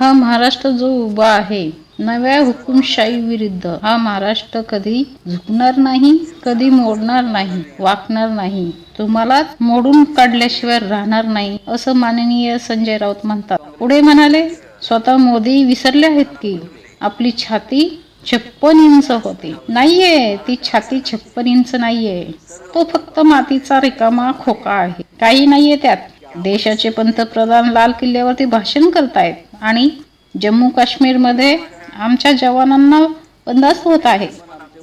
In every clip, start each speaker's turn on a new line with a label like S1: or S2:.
S1: हा महाराष्ट्र जो उभा आहे नव्या हुकुमशाही विरुद्ध हा महाराष्ट्र कधी झुकणार नाही कधी मोडणार नाही वाकणार नाही. तुम्हाला मोडून काढल्याशिवाय राहणार नाही असं माननीय संजय राऊत म्हणतात. पुढे म्हणाले स्वतः मोदी विसरले आहेत की? आपली छाती छप्पन इंच होती. नाहीये ती छाती छप्पन इंच नाहीये. तो फक्त मातीचा रिकामा खोका आहे. काही नाहीये त्यात. देशाचे पंतप्रधान लाल किल्ल्यावरती भाषण करतायत आणि जम्मू काश्मीरमध्ये आमच्या जवानांना बंदास्त होत आहे.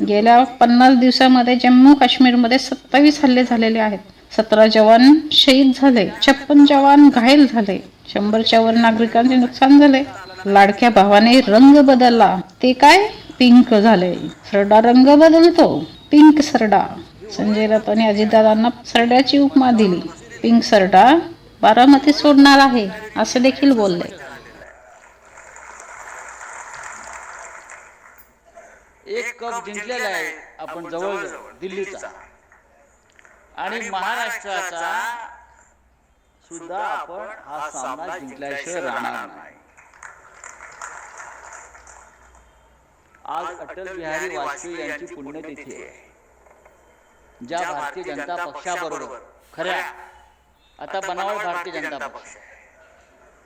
S1: गेल्या पन्नास दिवसामध्ये जम्मू काश्मीरमध्ये सत्तावीस हल्ले झालेले आहेत. सतरा जवान शहीद झाले छप्पन जवान घायल झाले शंभरच्या वर नागरिकांचे नुकसान झाले. लाडक्या भावाने रंग बदलला. ते काय? पिंक झाले. सरडा रंग बदलतो. पिंक सरडा. संजय राऊत आणि अजितदादांना सरड्याची उपमा दिली. पिंक सरडा बारामती सोडणार आहे असे देखील बोलले.
S2: एक कप जिंकलेला आहे आपण जवळजवळ दिल्लीचा. आणि महाराष्ट्राचा सुद्धा आपण हा सामना जिंकल्याशिवाय राहणार नाही. आज अटल बिहारी वाजपेयी यांची पुण्यतिथी आहे. ज्या भारतीय जनता पक्षाबरोबर खऱ्या आता बनावट भारतीय जनता पक्ष.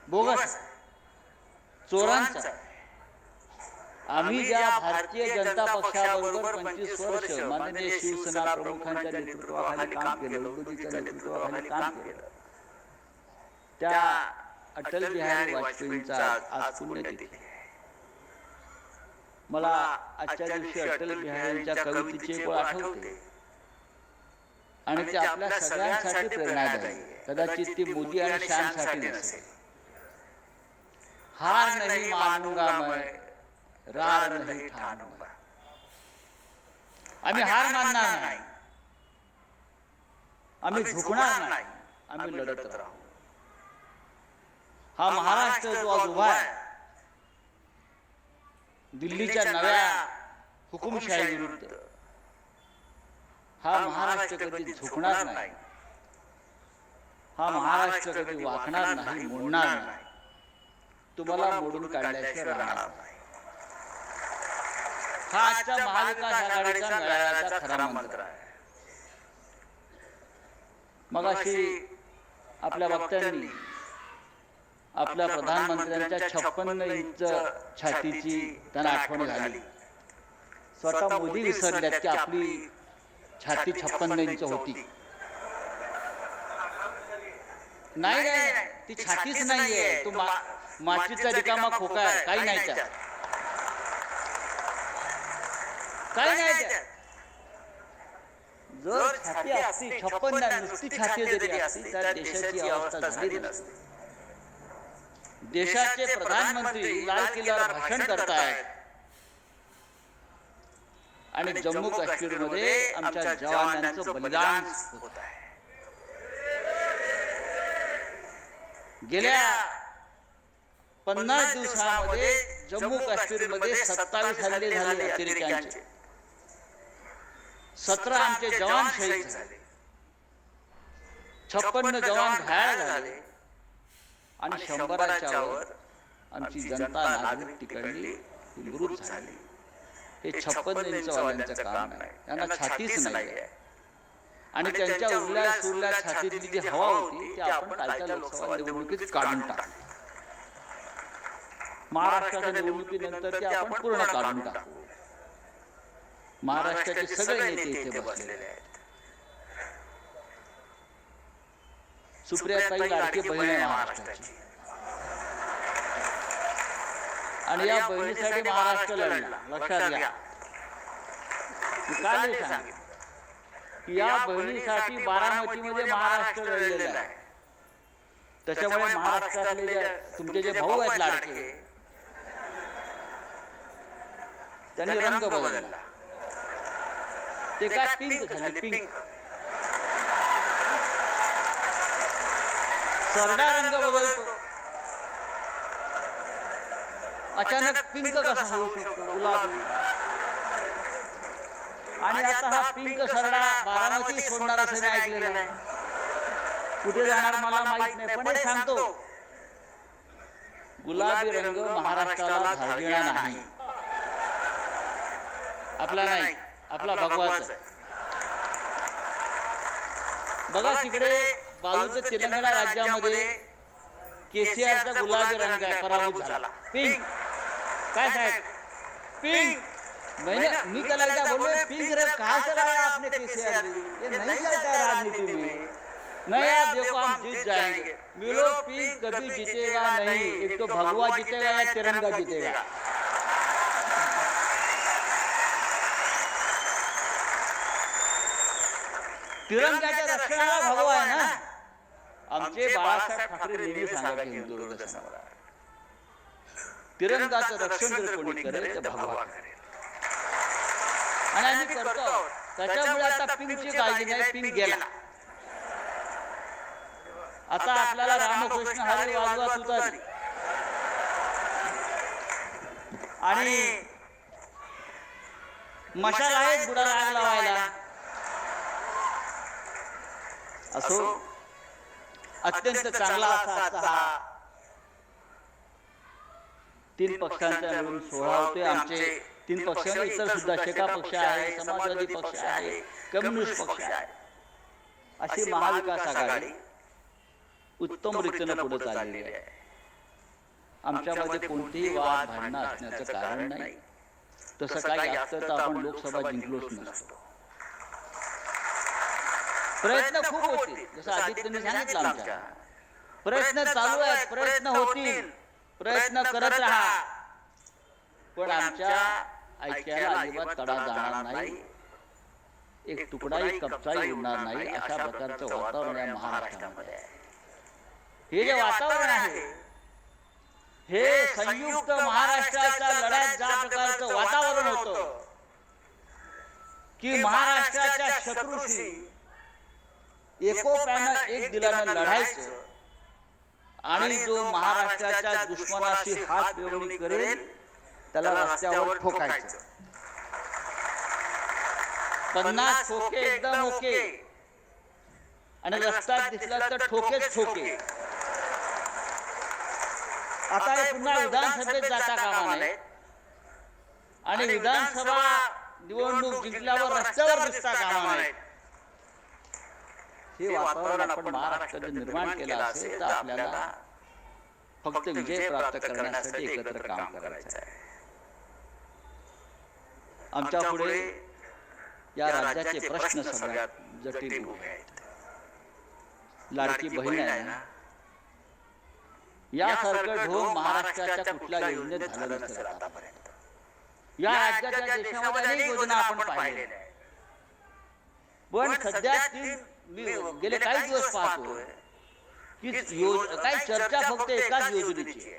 S2: बोगस. चोरांचा. आम्ही ज्या भारतीय जनता पक्षाबरोबर पंचवीस वर्ष माननीय शिवसेना प्रमुखांच्या नेतृत्वाखाली काम केलं विरोधीच्या नेतृत्वाखाली काम केलं. त्या अटल बिहारी वाजपेयींचा आज पुण्यतिथी. मला आजच्या दिवशी अटल बिहारींच्या कवितेची आठवते. आणि ते आपल्या सगळ्यांसाठी प्रेरणादायी. कदाचित ती मोदी आणि शानसाठी नसेल. हार नाही मानूंगा मैं रार नाही ठाणूंगा आम्ही हार मानणार नाही. आम्ही झुकणार नाही. आम्ही लढत राहू. हा महाराष्ट्र जो आज उभा आहे. दिल्लीच्या नव्या हुकुमशाही विरुद्ध हा महाराष्ट्र कधी झुकणार नाही. हा महाराष्ट्र कधी वाकणार नाही मोडणार नाही. तुम्हाला मोडून काढल्याशिवाय राहणार नाही. हा आजच्या महाविकास आघाडीचा मेळाव्याचा खरा मंत्र आहे. मग अशी आपल्या वक्त्यांनी आपल्या प्रधानमंत्र्यांच्या छप्पन्न इंच छातीची त्यांना आठवण झाली. स्वतः मोदी विसरल्यात की आपली छाती छप्पन्न इंच होती. नाही नाही नाही, ती छातीच नाहीये. तो मा- मातीचा रिकामा खोका आहे. काही नाही त्यात काही नाही त्यात जर छाती असती छप्पन्न नाही, नुसती छाती जरी असती तर देशाची अवस्था झाली नसती. देशाचे प्रधानमंत्री लाल किल्ल्यावर भाषण करतायत. आणि जम्मू काश्मीरमध्ये आमच्या जवानांचं बलिदान होत आहे. गेल्या पन्नास दिवसामध्ये जम्मू काश्मीरमध्ये सत्तावीस हल्ले झाले अतिरेक्यांचे. सतरा आमचे जवान शहीद झाले. छप्पन्न जवान घायल झाले. आणि शंभराच्या वर आमची जनता नागरिक तिकडली निवृत्त झाली. हे छप्पन्न इंचवाल्यांचं काम नाही. त्यांना छातीच नाही आहे आणि त्यांच्या उरल्या सुरल्या छातीतली जी हवा होती ती आपण कालच्या लोकसभा निवडणुकीत काढून टाकली. महाराष्ट्राच्या निवडणुकीनंतर ती आपण पूर्ण काढून टाकू. महाराष्ट्राचे सगळे नेते इथे बसलेले आहेत. सुप्रियाताई लाडकी बहीण आहे महाराष्ट्राची. आणि या बहिणीसाठी महाराष्ट्र लढला लक्षात घ्या. हे सांगितलं या बहिणीसाठी बारामतीमध्ये महाराष्ट्र लढलेला आहे. त्याच्यामुळे महाराष्ट्रातले जे तुमचे जे भाऊ आहेत लाडके त्यांनी रंग बदलला. ते काय पिंक झाले पिंक सरडा रंग बदलतो. अचानक पिंक कसा होऊ शकतो गुलाबी आणि आता हा पिंक सरडा बारामती सोडणार असं मी ऐकलेलं नाही कुठे जाणार मला माहीत नाही पण हे सांगतो. गुलाबी रंग महाराष्ट्राला धागिणा नाही. आपला नाही. आपला भगवाचा आहे. बघा तिकडे बाजूच्या तेलंगणा राज्यामध्ये केसीआरचा गुलाबी रंग आहे पराभूत झाला. पिंक. काय साहेब? पिंक मैंने मी त्याला क्या बोले पिंक रंग कहाँ से लाया आपने केसीआर ये नहीं चलता है राजनीति में. आप देखो हम जीत जाएंगे. मिलो पिंक कभी जीतेगा नहीं एक तो भगवा जीतेगा या तिरंगा जीतेगा. तिरंगाच्या रक्षणाला भगवा आहे ना? आमचे बाळासाहेब ठाकरे नेहमी सांगायचे हिंदू समाजाला. तिरंगाचं रक्षण जर कोणी करेल तर भगवा करेल आणि आम्ही करतो त्याच्यामुळे आता पिंकची काळजी नाही पिंक गेला. आता आपल्याला रामकृष्ण हरी वाजवा तुतारी. आणि मशाल आहेत बुडाला आग लावायला. असो. अत्यंत चांगला असा हा तीन पक्षांचा मिळून सोहळा होते आमचे तीन पक्ष इतर सुद्धा शेका पक्ष आहे समाजवादी पक्ष आहे कम्युनिस्ट पक्ष आहे. अशी महाविकास आघाडी उत्तम रीतीनं पुढे चाललेली आहे. आमच्यामध्ये कोणतेही वाद भांडणं असण्याचं कारण नाही. तसं काही असतं तर आपण लोकसभा जिंकलोच नसतो. प्रयत्न खूप होतील. जसं आदित्यने सांगितलं आमच्या. प्रयत्न चालू आहेत प्रयत्न होतील. प्रयत्न करत राहा. पण आमच्या ऐक्याला अजिबात तडा जाणार नाही. एक तुकडाही कपचाही उडणार नाही अशा प्रकारचं वातावरण या महाराष्ट्रामध्ये हे जे वातावरण आहे हे संयुक्त महाराष्ट्राच्या लढ्यात ज्या प्रकारचं वातावरण होतं की महाराष्ट्राच्या शत्रूशी एकोप्यानं एक दिलानं लढायचं. आणि जो महाराष्ट्राच्या दुश्मनाशी हात मिळवणी करेल त्याला रस्त्यावर ठोकायचं. पन्नास ठोके एकदम ओके. आणि रस्ता दिसला तर ठोकेच ठोके. आता हे पुन्हा विधानसभेत जाता कामा नये. आणि विधानसभा निवडणूक जिंकल्यावर रस्त्यावर दिसता कामा नये. हे वातावरण आपण महाराष्ट्रात निर्माण केलं असेल तर आपल्याला फक्त विजय प्राप्त करण्यासाठी एकत्र काम करायचं आहे. आमच्या पुढे या राज्याचे प्रश्न सगळ्यात जटिल उभे आहेत. लाडकी बहीण आहे ना? यासारखं ढोंग महाराष्ट्राच्या कुठल्या योजनेत झालं नसेल आतापर्यंत. या राज्याच्या देशामध्ये अनेक योजना आपण पाहिलेल्या आहेत. पण सध्या मी गेले काही दिवस पाहतोय. की चर्चा फक्त एकाच योजनेची आहे.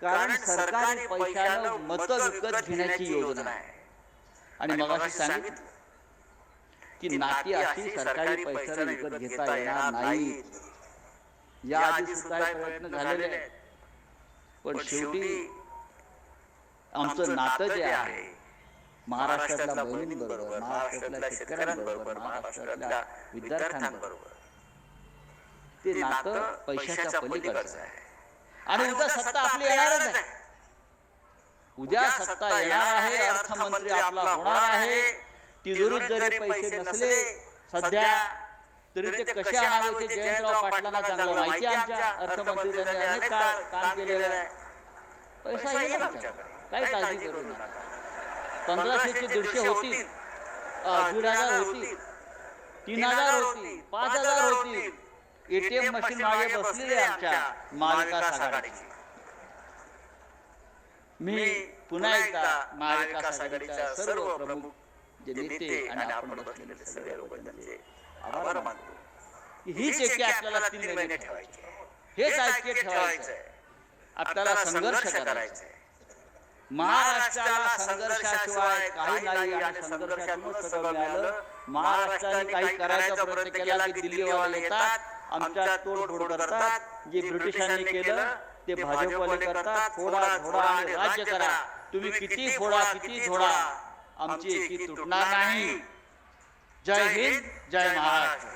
S2: कारण सरकारी पैशानं मतं विकत घेण्याची योजना आहे. आणि मग सांगितलं की नाती अशी सरकारी पैशाने विकत घेता येणार नाही या आधी सुद्धा प्रयत्न झालेले आहेत. पण शेवटी आमचं नातं जे आहे महाराष्ट्रातल्या बहिणींबरोबर महाराष्ट्रातल्या शेतकऱ्यांबरोबर महाराष्ट्रातल्या विद्यार्थ्यांबरोबर. ते नातं पैशाच्या पलीकडचं आहे. आणि उद्या सत्ता आपली येणारच आहे. उद्या सत्ता येणार आहे अर्थमंत्री आपला होणार आहे. तिजोरीत जरी पैसे नसले सध्या तरी ते कसे आणावे ते जयंतराव पाटलांना चांगलं माहिती आमच्या? अर्थमंत्री त्यांनी अनेक काळ काम केलेलं आहे. पैसा येईल काही काळजी करू नका. पंधराशेचे दीडशे होतील. दीड हजार होतील. तीन हजार होतील पाच हजार होतील एटीएम मशीन मागे बसलेली आमच्या महाविकास आघाडीची मी पुन्हा एकदा महाविकास आघाडीच्या सर्व प्रमुख जे नेते आणि आपण बसलेले सगळे लोक त्यांचे आभार मानतो. की हीच एकी आपल्याला तीन महिने ठेवायची. हेच ऐक्य ठेवायचं आपल्याला संघर्ष करायचा महाराष्ट्राला संघर्षाशिवाय काही नाही आणि संघर्षातूनच सगळं मिळालं. महाराष्ट्राने काही करायचा प्रयत्न केला की दिल्लीवाले येतात आमच्या तोडफोड करतात जे ब्रिटिशांनी केलं ते भाजपवाले करतात फोडा झोडा आणि राज्य करा. तुम्ही किती फोडा किती झोडा आमची एकी तुटणार नाही. जय हिंद जय महाराष्ट्र.